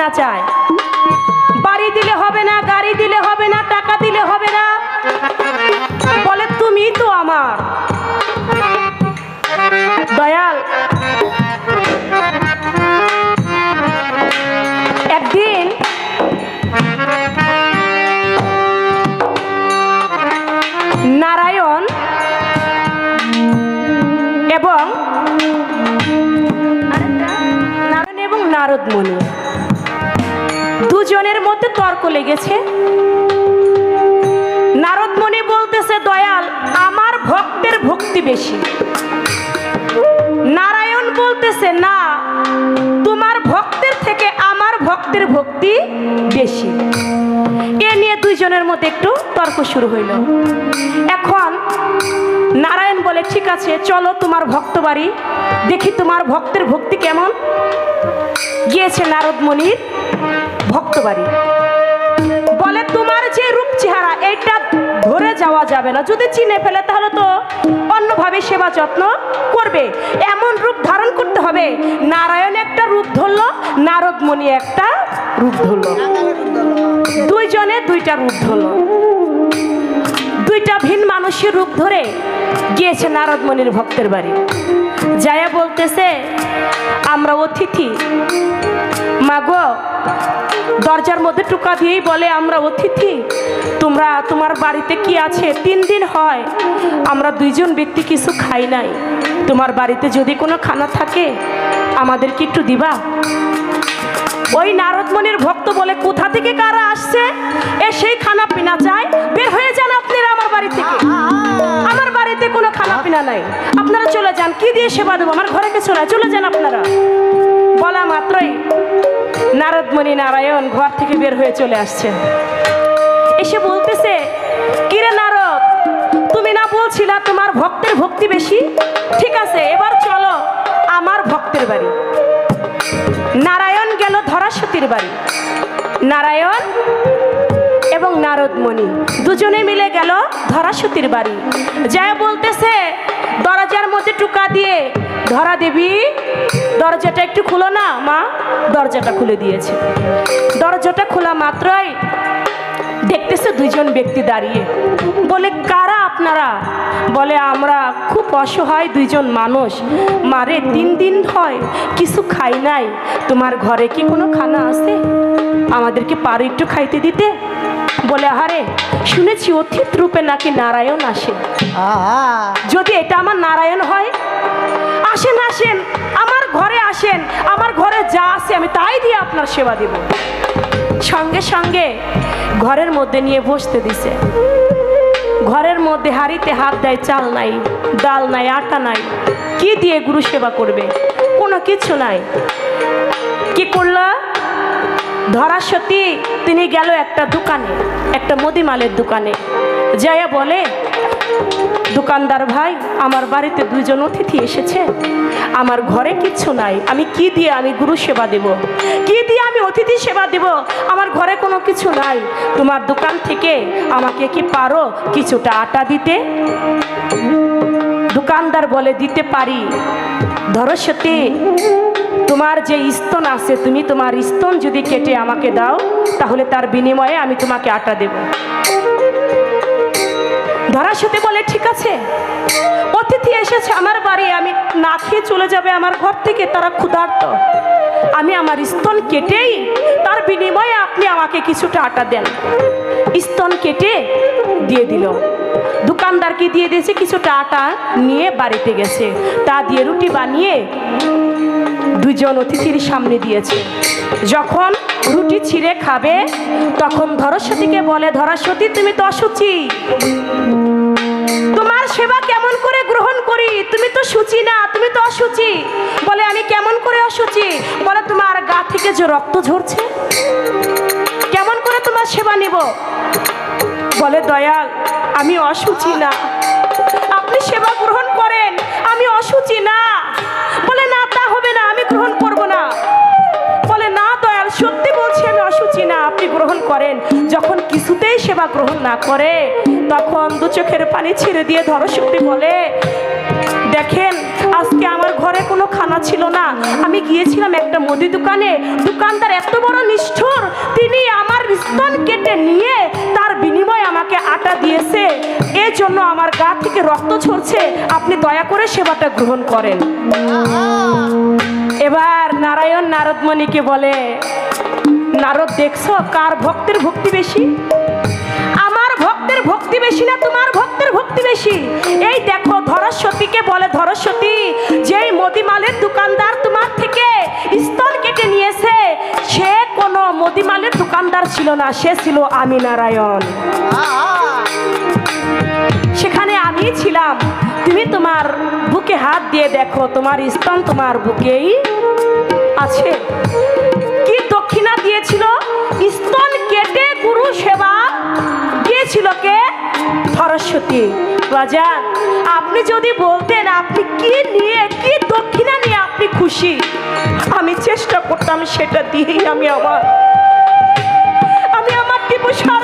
দয়াল দক্ষিণা চায়। তর্ক লেগেছে। নারদমণি বলতেছে, দয়াল, আমার ভক্তের ভক্তি বেশি। নারায়ণ বলতেছে, না, তোমার ভক্তের থেকে আমার ভক্তের ভক্তি বেশি। এ নিয়ে দুইজনের মধ্যে একটু তর্ক শুরু হইল। এখন নারায়ণ বলে, ঠিক আছে, চলো তোমার ভক্ত বাড়ি, দেখি তোমার ভক্তের ভক্তি কেমন। গিয়েছে নারদমণির ভক্ত বাড়ি। বলে তোমার যে রূপ চেহারা এইটা ধরে যাওয়া যাবে না। যদি চিনে ফেলে, তাহলে তো অন্যভাবে সেবা যত্ন করবে। এমন রূপ ধারণ করতে হবে, নারায়ণ একটা রূপ ধরলো, নারদমণি একটা রূপ ধরলো। দুইজনে দুইটা রূপ ধরলো। দুইটা ভিন মানুষের রূপ ধরে গিয়েছে নারদমণির ভক্তের বাড়ি। যায়া বলতেছে, আমরা অতিথি। মাগো দরজার মধ্যে টুকা দিয়েই বলে, আমরা অতিথি। তোমরা, তোমার বাড়িতে কি আছে? তিন দিন হয়। আমরা দুইজন ব্যক্তি কিছু খাই নাই। তোমার বাড়িতে যদি কোনো খানা থাকে, আমাদেরকে একটু দিবা? ওই নারদমণির ভক্ত বলে, কোথা থেকে কারা আসছে? এ সেই খানা পিনা যায় বের হয়ে যান বাড়িতে কোনো খানা পিনা নাই। আপনারা চলে যান, কি দিয়ে সেবা দেবো? আমার ঘরে কে চলে চলে যান আপনারা। বলা মাত্রই নারদমণি নারায়ণ ঘর থেকে বের হয়ে চলে আসছে। এসে বলতেছে, কিরে নারদ, তুমি না বলছিলা তোমার ভক্তের ভক্তি বেশি? ঠিক আছে, এবার চলো আমার ভক্তের বাড়ি। নারায়ণ গেল ধরাসতীর বাড়ি। নারায়ণ এবং নারদমণি। দুজনে মিলে গেল ধরাসতীর বাড়ি। যায় বলতেছে, দরজার মধ্যে টুকা দিয়ে, ধরা দেবী, দরজাটা একটু খুলো না, মা। দরজাটা খুলে দিয়েছে। দরজাটা খোলা মাত্রই দেখতেছে দুজন ব্যক্তি দাঁড়িয়ে। বলে, কারা আপনারা? বলে, আমরা খুব অসহায় দুইজন মানুষ। মারে তিন দিন হয় কিছু খাই নাই। তোমার ঘরে কি কোনো খানা আছে? আমাদেরকে পারো একটু খাইতে দিতে? বলে আহারে শুনেছি অতীত রূপে নাকি নারায়ণ আসে। যদি এটা আমার নারায়ণ হয় আসেন আসেন আমার ঘরে আসেন আমার ঘরে যা আছে আমি তাই দিয়ে আপনার সেবা দেব। সঙ্গে সঙ্গে ঘরের মধ্যে নিয়ে বসতে দিছে। ঘরের মধ্যে হাড়িতে হাত দেয় চাল নাই ডাল নাই আটা নাই। কি দিয়ে গুরু সেবা করবে? কোনো কিছু নাই। কি করলা? ধরাসতী তিনি গেল একটা দোকানে, একটা মুদিমালের দোকানে। যাইয়া বলে, দোকানদার ভাই, আমার বাড়িতে দুজন অতিথি এসেছে। আমার ঘরে কিচ্ছু নাই। আমি কি দিয়ে আমি গুরু সেবা দেব? কি দিয়ে আমি অতিথি সেবা দেব? আমার ঘরে কোনো কিছু নাই। তোমার দোকান থেকে আমাকে কি পারো কিছুটা আটা দিতে? দোকানদার বলে, দিতে পারি। ধরো সত্যি তোমার যে স্তন আছে, তুমি তোমার স্তন যদি কেটে আমাকে দাও, তাহলে তার বিনিময়ে আমি তোমাকে আটা দেব। সাথে বলে, ঠিক আছে, অতিথি এসেছে আমার বাড়ি, আমি না খেয়ে চলে যাবে আমার ঘর থেকে, তারা ক্ষুধার্ত। আমি আমার স্তন কেটেই, তার বিনিময়ে আপনি আমাকে কিছুটা আটা দেন। স্তন কেটে দিয়ে দিল। দোকানদারকে দিয়ে দিয়েছে? কিছুটা আটা নিয়ে বাড়িতে গেছে। তা দিয়ে রুটি বানিয়ে দুজন অতিথির সামনে দিয়েছে। যখন রুটি ছিঁড়ে খাবে, তখন ধরস্বতীকে বলে ধরস্বতী তুমি তো অসুচি তোমার সেবা কেমন করে গ্রহণ করি? তুমি তো সুচি না, তুমি তো অসুচি বলে, আমি কেমন করে অসুচি বলে, তোমার গা থেকে যে রক্ত ঝরছে, কেমন করে তোমার সেবা নিব? বলে, দয়াল আমি অসুচি না। আপনি সেবা গ্রহণ করেন, আমি অসুচি না। বলে, না, তা হবে না, আমি গ্রহণ করব না। বলে, না, দয়াল, সত্যি বলছি, আমি অসুচি না। আপনি গ্রহণ করেন। যখন কিছুতেই সেবা গ্রহণ না করে, তখন দু চোখের পানি ছেড়ে দিয়ে ধরশক্তি বলে, দেখেন, আজকে আমার ঘরে কোনো খানা ছিল না। আমি গিয়েছিলাম একটা মুদি দোকানে। দোকানদার এত বড় নিষ্ঠুর, তিনি আমার স্তন কেটে নিয়ে আমাকে আটা দিয়েছে এই জন্য আমার গা থেকে রক্ত ঝরছে। আপনি দয়া করে সেবাটা গ্রহণ করেন। এবার নারায়ণ নারদমণিকে বলে, নারদ, দেখছ কার ভক্তের ভক্তি বেশি? আমার ভক্তের ভক্তি বেশি না, তোমার ভক্তের ভক্তি বেশি। এই দেখো ধরস্বতীকে বলে ধরস্বতী, যেই মদিমালের দোকানদার তোমার থেকে স্তন কেটে নিয়েছে কোনো মদিমালের দোকানদার ছিল না, সে ছিল আমি নারায়ণ। সেখানে আমি ছিলাম। তুমি তোমার বুকে হাত দিয়ে দেখো, তোমার স্তন তোমার বুকেই আছে। কি দক্ষিণা দিয়েছিল? স্তন কেটে গুরু সেবা সরস্বতী বাজান আপনি যদি বলতেন আপনি কি নিয়ে, কি দক্ষিণা নিয়ে আপনি খুশি? আমি চেষ্টা করতাম সেটা দিয়েই আমি আমার আমি আমার টিপু সার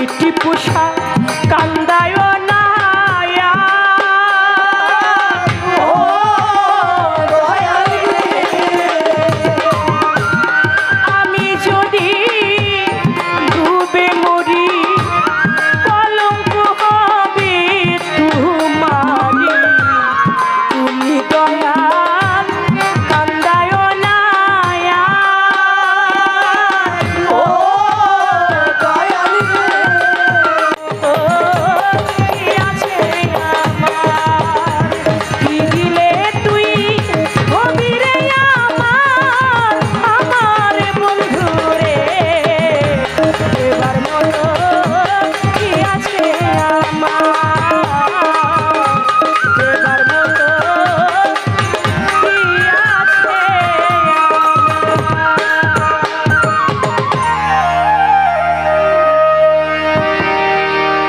তোমারি পোষা কান্দায়